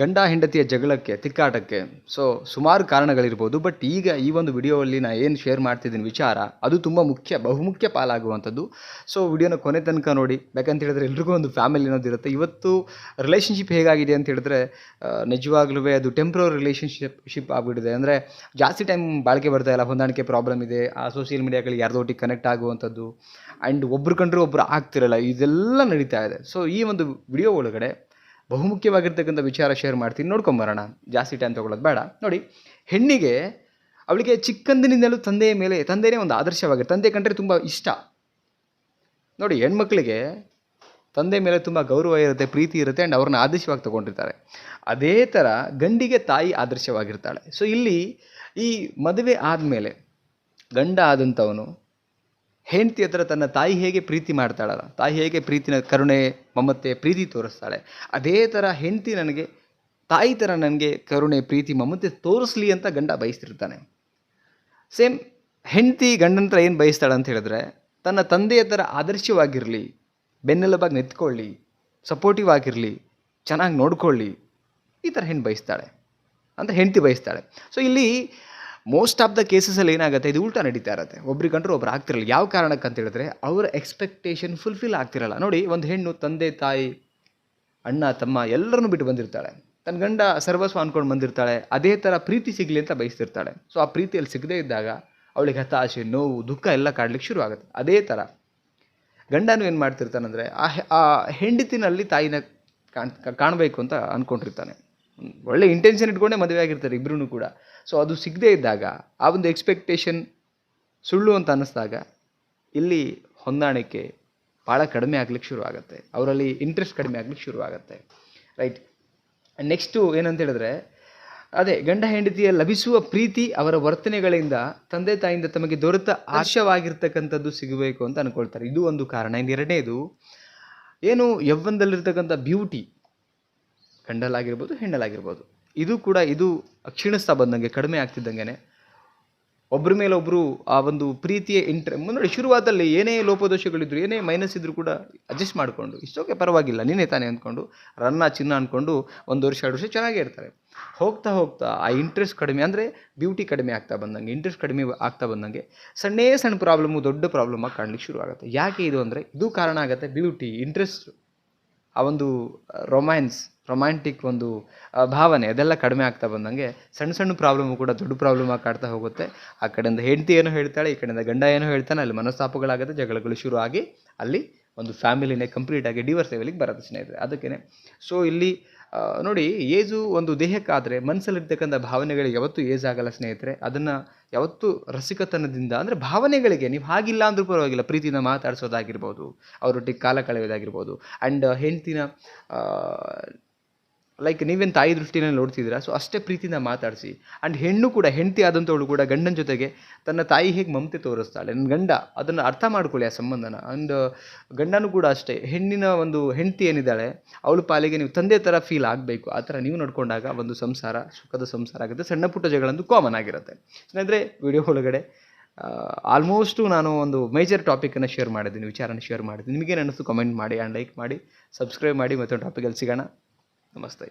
ಗಂಡ ಹೆಂಡತಿಯ ಜಗಳಕ್ಕೆ, ತಿಕ್ಕಾಟಕ್ಕೆ ಸೊ ಸುಮಾರು ಕಾರಣಗಳಿರ್ಬೋದು ಬಟ್ ಈಗ ಈ ಒಂದು ವಿಡಿಯೋವಲ್ಲಿ ನಾನು ಏನು ಶೇರ್ ಮಾಡ್ತಿದ್ದೀನಿ ವಿಚಾರ, ಅದು ತುಂಬ ಮುಖ್ಯ, ಬಹುಮುಖ್ಯ ಪಾಲಾಗುವಂಥದ್ದು. ಸೊ ವಿಡಿಯೋನ ಕೊನೆ ತನಕ ನೋಡಿ ಯಾಕಂತ ಹೇಳಿದ್ರೆ ಎಲ್ರಿಗೂ ಒಂದು ಫ್ಯಾಮಿಲಿ ಅನ್ನೋದು ಇರುತ್ತೆ. ಇವತ್ತು ರಿಲೇಷನ್ಶಿಪ್ ಹೇಗಾಗಿದೆ ಅಂತ ಹೇಳಿದ್ರೆ ನಿಜವಾಗ್ಲೂ ಅದು ಟೆಂಪ್ರವರಿ ರಿಲೇಷನ್ಶಿಪ್ ಶಿಪ್ ಆಗಿಬಿಟ್ಟಿದೆ. ಅಂದರೆ ಜಾಸ್ತಿ ಟೈಮ್ ಬಾಳಿಕೆ ಬರ್ತಾ ಇಲ್ಲ, ಹೊಂದಾಣಿಕೆ ಪ್ರಾಬ್ಲಮ್ ಇದೆ, ಆ ಸೋಷಿಯಲ್ ಮೀಡಿಯಾಗಳಿಗೆ ಯಾರ್ದೊಟ್ಟಿಗೆ ಕನೆಕ್ಟ್ ಆಗುವಂಥದ್ದು ಆ್ಯಂಡ್ ಒಬ್ರು ಕಂಡ್ರೆ ಒಬ್ರು ಆಗ್ತಿರಲ್ಲ, ಇದೆಲ್ಲ ನಡೀತಾ ಇದೆ. ಸೊ ಈ ಒಂದು ವಿಡಿಯೋ ಒಳಗಡೆ ಬಹುಮುಖ್ಯವಾಗಿರ್ತಕ್ಕಂಥ ವಿಚಾರ ಶೇರ್ ಮಾಡ್ತೀನಿ. ನೋಡ್ಕೊಂಬರೋಣ ಜಾಸ್ತಿ ಟೈಮ್ ತೊಗೊಳ್ಳೋದು ಬೇಡ. ನೋಡಿ, ಹೆಣ್ಣಿಗೆ ಅವಳಿಗೆ ಚಿಕ್ಕಂದಿನಿಂದಲೂ ತಂದೆಯ ಮೇಲೆ ತಂದೆಯೇ ಒಂದು ಆದರ್ಶವಾಗಿದೆ ತಂದೆ ಕಂಡ್ರೆ ತುಂಬ ಇಷ್ಟ. ನೋಡಿ, ಹೆಣ್ಮಕ್ಳಿಗೆ ತಂದೆ ಮೇಲೆ ತುಂಬ ಗೌರವ ಇರುತ್ತೆ, ಪ್ರೀತಿ ಇರುತ್ತೆ ಆ್ಯಂಡ್ ಅವ್ರನ್ನ ಆದರ್ಶವಾಗಿ ತಗೊಂಡಿರ್ತಾರೆ. ಅದೇ ಥರ ಗಂಡಿಗೆ ತಾಯಿ ಆದರ್ಶವಾಗಿರ್ತಾಳೆ. ಸೊ ಇಲ್ಲಿ ಈ ಮದುವೆ ಆದಮೇಲೆ ಗಂಡ ಆದಂಥವನು ಹೆಂಡತಿ ಹತ್ರ ತನ್ನ ತಾಯಿ ಹೇಗೆ ಪ್ರೀತಿ ಮಾಡ್ತಾಳಲ್ಲ, ತಾಯಿ ಹೇಗೆ ಪ್ರೀತಿನ ಕರುಣೆ, ಮಮತೆ, ಪ್ರೀತಿ ತೋರಿಸ್ತಾಳೆ, ಅದೇ ಥರ ಹೆಂಡತಿ ನನಗೆ, ತಾಯಿ ಥರ ನನಗೆ ಕರುಣೆ, ಪ್ರೀತಿ, ಮಮತೆ ತೋರಿಸ್ಲಿ ಅಂತ ಗಂಡ ಬಯಸ್ತಿರ್ತಾನೆ. ಸೇಮ್ ಹೆಂಡತಿ ಗಂಡನ ಥರ ಏನು ಬಯಸ್ತಾಳೆ ಅಂತ ಹೇಳಿದ್ರೆ, ತನ್ನ ತಂದೆಯ ಥರ ಆದರ್ಶವಾಗಿರಲಿ, ಬೆನ್ನೆಲುಬಾಗಿ ನೆತ್ಕೊಳ್ಳಿ ಸಪೋರ್ಟಿವ್ ಆಗಿರಲಿ, ಚೆನ್ನಾಗಿ ನೋಡ್ಕೊಳ್ಳಿ, ಈ ಥರ ಹೆಣ್ಣು ಬಯಸ್ತಾಳೆ ಅಂತ ಹೆಂಡತಿ ಬಯಸ್ತಾಳೆ. ಸೊ ಇಲ್ಲಿ ಮೋಸ್ಟ್ ಆಫ್ ದ ಕೇಸಸಲ್ಲಿ ಏನಾಗುತ್ತೆ, ಇದು ಉಲ್ಟಾ ನಡೀತಾ ಇರುತ್ತೆ. ಒಬ್ರಿಗೆ ಕಂಡ್ರೆ ಒಬ್ರು ಆಗ್ತಿರಲ್ಲ. ಯಾವ ಕಾರಣಕ್ಕೆ ಅಂತ ಹೇಳಿದ್ರೆ, ಅವರ ಎಕ್ಸ್ಪೆಕ್ಟೇಷನ್ ಫುಲ್ಫಿಲ್ ಆಗ್ತಿರಲ್ಲ. ನೋಡಿ, ಒಂದು ಹೆಣ್ಣು ತಂದೆ, ತಾಯಿ, ಅಣ್ಣ, ತಮ್ಮ ಎಲ್ಲರನ್ನೂ ಬಿಟ್ಟು ಬಂದಿರ್ತಾಳೆ. ತನ್ನ ಗಂಡ ಸರ್ವಸ್ವ ಅಂದ್ಕೊಂಡು ಬಂದಿರ್ತಾಳೆ. ಅದೇ ಥರ ಪ್ರೀತಿ ಸಿಗಲಿ ಅಂತ ಬಯಸ್ತಿರ್ತಾಳೆ. ಸೊ ಆ ಪ್ರೀತಿಯಲ್ಲಿ ಸಿಗದೇ ಇದ್ದಾಗ ಅವಳಿಗೆ ಹತಾಶೆ, ನೋವು, ದುಃಖ ಎಲ್ಲ ಕಾಡ್ಲಿಕ್ಕೆ ಶುರು ಆಗುತ್ತೆ. ಅದೇ ಥರ ಗಂಡನೂ ಏನು ಮಾಡ್ತಿರ್ತಾನಂದರೆ, ಆ ಹೆಂಡತಿನಲ್ಲಿ ತಾಯಿನ ಕಾಣ್, ಕಾಣಬೇಕು ಅಂತ ಅಂದ್ಕೊಂಡಿರ್ತಾನೆ. ಒಳ್ಳೆ ಇಂಟೆನ್ಷನ್ ಇಟ್ಕೊಂಡೇ ಮದುವೆ ಆಗಿರ್ತಾರೆ ಇಬ್ಬರೂ ಕೂಡ. ಸೊ ಅದು ಸಿಗದೇ ಇದ್ದಾಗ, ಆ ಒಂದು ಎಕ್ಸ್ಪೆಕ್ಟೇಷನ್ ಸುಳ್ಳು ಅಂತ ಅನ್ನಿಸ್ದಾಗ, ಇಲ್ಲಿ ಹೊಂದಾಣಿಕೆ ಭಾಳ ಕಡಿಮೆ ಆಗ್ಲಿಕ್ಕೆ ಶುರು ಆಗುತ್ತೆ. ಅವರಲ್ಲಿ ಇಂಟ್ರೆಸ್ಟ್ ಕಡಿಮೆ ಆಗ್ಲಿಕ್ಕೆ ಶುರು ಆಗುತ್ತೆ. ರೈಟ್ ನೆಕ್ಸ್ಟು ಏನಂತ ಹೇಳಿದ್ರೆ, ಅದೇ ಗಂಡ ಹೆಂಡತಿಯ ಲಭಿಸುವ ಪ್ರೀತಿ ಅವರ ವರ್ತನೆಗಳಿಂದ ತಂದೆ ತಾಯಿಯಿಂದ ತಮಗೆ ದೊರೆತ ಆಶಯವಾಗಿರ್ತಕ್ಕಂಥದ್ದು ಸಿಗಬೇಕು ಅಂತ ಅನ್ಕೊಳ್ತಾರೆ. ಇದು ಒಂದು ಕಾರಣ. ಇನ್ನು ಎರಡನೇದು ಏನು ಯವ್ವನದಲ್ಲಿರ್ತಕ್ಕಂಥ ಬ್ಯೂಟಿ ಗಂಡಲಾಗಿರ್ಬೋದು ಹೆಣ್ಣಲಾಗಿರ್ಬೋದು. ಇದು ಕೂಡ ಇದು ಕ್ಷೀಣಿಸ್ತಾ ಬಂದಂಗೆ, ಕಡಿಮೆ ಆಗ್ತಿದ್ದಂಗೆ ಒಬ್ಬರ ಮೇಲೊಬ್ಬರು ಆ ಒಂದು ಪ್ರೀತಿಯ ಇಂಟ್ರೆ ನೋಡಿ ಶುರುವಾದಲ್ಲಿ ಏನೇ ಲೋಪದೋಷಗಳಿದ್ರು, ಏನೇ ಮೈನಸ್ ಇದ್ರು ಕೂಡ ಅಡ್ಜಸ್ಟ್ ಮಾಡಿಕೊಂಡು ಇಷ್ಟೋಕೆ ಪರವಾಗಿಲ್ಲ, ನೀನೇ ತಾನೇ ಅಂದ್ಕೊಂಡು, ರನ್ನ, ಚಿನ್ನ ಅಂದ್ಕೊಂಡು ಒಂದು ವರ್ಷ, ಎರಡು ವರ್ಷ ಚೆನ್ನಾಗೇ ಇರ್ತಾರೆ. ಹೋಗ್ತಾ ಹೋಗ್ತಾ ಆ ಇಂಟ್ರೆಸ್ಟ್ ಕಡಿಮೆ, ಅಂದರೆ ಬ್ಯೂಟಿ ಕಡಿಮೆ ಆಗ್ತಾ ಬಂದಂಗೆ ಇಂಟ್ರೆಸ್ಟ್ ಕಡಿಮೆ ಆಗ್ತಾ ಬಂದಂಗೆ, ಸಣ್ಣೇ ಸಣ್ಣ ಪ್ರಾಬ್ಲಮ್ಮು ದೊಡ್ಡ ಪ್ರಾಬ್ಲಮ್ ಕಾಣ್ಲಿಕ್ಕೆ ಶುರು ಆಗುತ್ತೆ. ಯಾಕೆ ಇದು ಅಂದರೆ, ಇದು ಕಾರಣ ಆಗುತ್ತೆ ಬ್ಯೂಟಿ ಇಂಟ್ರೆಸ್ಟ್ ಆ ಒಂದು ರೊಮ್ಯಾನ್ಸ್ ರೊಮ್ಯಾಂಟಿಕ್ ಒಂದು ಭಾವನೆ ಅದೆಲ್ಲ ಕಡಿಮೆ ಆಗ್ತಾ ಬಂದಂಗೆ ಸಣ್ಣ ಸಣ್ಣ ಪ್ರಾಬ್ಲಮ್ಮು ಕೂಡ ದೊಡ್ಡ ಪ್ರಾಬ್ಲಮ್ ಆಗಿ ಕಾಡ್ತಾ ಹೋಗುತ್ತೆ. ಆ ಕಡೆಯಿಂದ ಹೆಂಡತಿ ಏನೋ ಹೇಳ್ತಾಳೆ, ಈ ಕಡೆಯಿಂದ ಗಂಡ ಏನು ಹೇಳ್ತಾನೆ, ಅಲ್ಲಿ ಮನಸ್ತಾಪಗಳಾಗುತ್ತೆ, ಜಗಳಗಳು ಶುರು ಆಗಿ ಅಲ್ಲಿ ಒಂದು ಫ್ಯಾಮಿಲಿನೇ ಕಂಪ್ಲೀಟ್ ಆಗಿ ಡಿವರ್ಸ್ ಲೆವೆಲಿಗೆ ಬರೋದು ಸ್ನೇಹಿತರೆ ಅದಕ್ಕೇ ಸೊ ಇಲ್ಲಿ ನೋಡಿ ಏಜು ಒಂದು ದೇಹಕ್ಕಾದರೆ ಮನಸ್ಸಲ್ಲಿರ್ತಕ್ಕಂಥ ಭಾವನೆಗಳಿಗೆ ಯಾವತ್ತೂ ಏಜ್ ಆಗಲ್ಲ ಸ್ನೇಹಿತರೆ. ಅದನ್ನು ಯಾವತ್ತೂ ರಸಿಕತನದಿಂದ ಅಂದರೆ ಭಾವನೆಗಳಿಗೆ ನೀವು ಹಾಗಿಲ್ಲ ಅಂದ್ರೂ ಪರವಾಗಿಲ್ಲ ಪ್ರೀತಿನ ಮಾತಾಡಿಸೋದಾಗಿರ್ಬೋದು, ಅವರೊಟ್ಟಿಗೆ ಕಾಲ ಕಳೆಯೋದಾಗಿರ್ಬೋದು. ಆ್ಯಂಡ್ ಹೆಂಡ್ತಿನ ಲೈಕ್ ನೀವೇನು ತಾಯಿ ದೃಷ್ಟಿನೇ ನೋಡ್ತಿದ್ದೀರಾ? ಸೊ ಅಷ್ಟೇ ಪ್ರೀತಿಯಿಂದ ಮಾತಾಡಿಸಿ. ಆ್ಯಂಡ್ ಹೆಣ್ಣು ಕೂಡ, ಹೆಂಡತಿ ಆದಂಥವಳು ಕೂಡ, ಗಂಡನ ಜೊತೆಗೆ ತನ್ನ ತಾಯಿ ಹೇಗೆ ಮಮತೆ ತೋರಿಸ್ತಾಳೆ? ನನ್ನ ಗಂಡ, ಅದನ್ನು ಅರ್ಥ ಮಾಡ್ಕೊಳ್ಳಿ ಆ ಸಂಬಂಧನ. ಆ್ಯಂಡ್ ಗಂಡನೂ ಕೂಡ ಅಷ್ಟೇ. ಹೆಣ್ಣಿನ ಒಂದು ಹೆಂಡತಿ ಏನಿದ್ದಾಳೆ, ಅವಳ ಪಾಲಿಗೆ ನೀವು ತಂದೆ ಥರ ಫೀಲ್ ಆಗಬೇಕು. ಆ ಥರ ನೀವು ನಡ್ಕೊಂಡಾಗ ಒಂದು ಸಂಸಾರ, ಸುಖದ ಸಂಸಾರ ಆಗುತ್ತೆ. ಸಣ್ಣ ಪುಟ್ಟ ಜಗಳಂದು ಕಾಮನ್ ಆಗಿರುತ್ತೆ. ಸ್ನೇಹಿತರೆ ವಿಡಿಯೋ ಒಳಗಡೆ ಆಲ್ಮೋಸ್ಟು ನಾನು ಒಂದು ಮೇಜರ್ ಟಾಪಿಕನ್ನು ಶೇರ್ ಮಾಡಿದ್ದೀನಿ, ವಿಚಾರನ ಶೇರ್ ಮಾಡಿದ್ದೀನಿ. ನಿಮಗೇನು ಅನ್ನಿಸ್ತು ಕಮೆಂಟ್ ಮಾಡಿ ಆ್ಯಂಡ್ ಲೈಕ್ ಮಾಡಿ ಸಬ್ಸ್ಕ್ರೈಬ್ ಮಾಡಿ, ಮತ್ತೊಂದು ಟಾಪಿಕಲ್ಲಿ ಸಿಗೋಣ. ನಮಸ್ತೆ